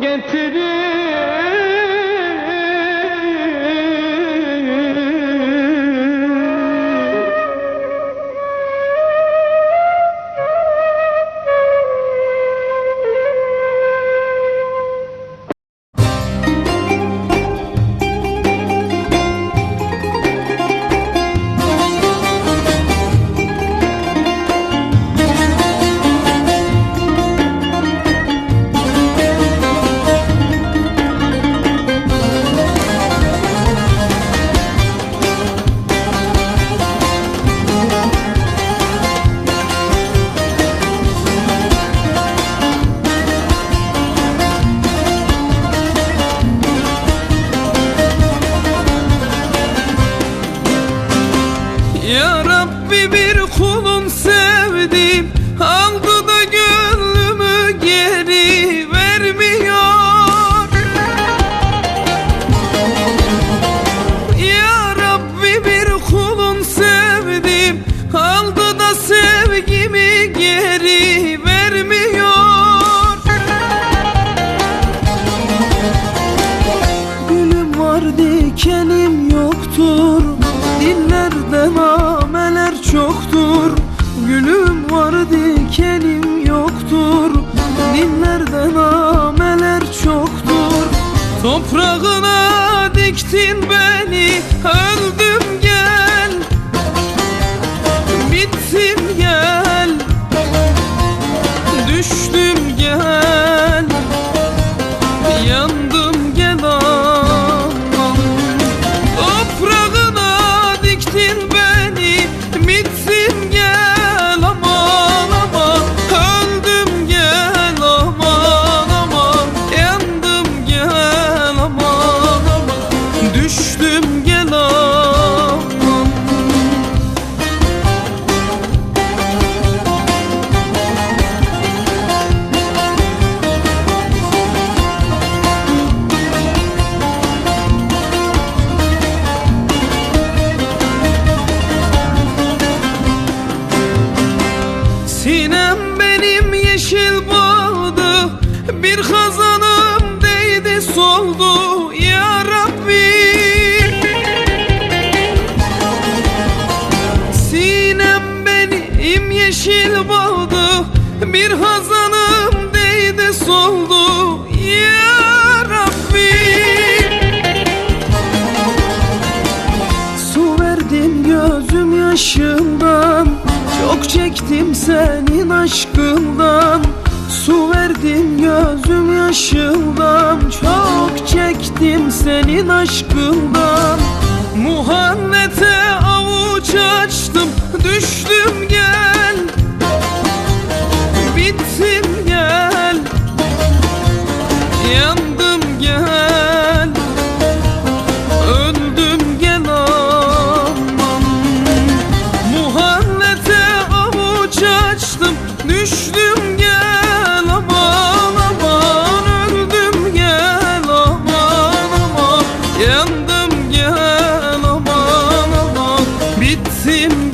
getirir Ya Rabbi bir kulun sevdim. Aldı nameler Bittim gel yeşil bağdı Bir hazanım değdi soldu. Ya Rabbi. Su verdim gözüm yaşından Çok çektim senin aşkından. Su verdim gözüm yaşından Çok çektim senin aşkından. Muhannete avuç açtım Düştüm gel Yetim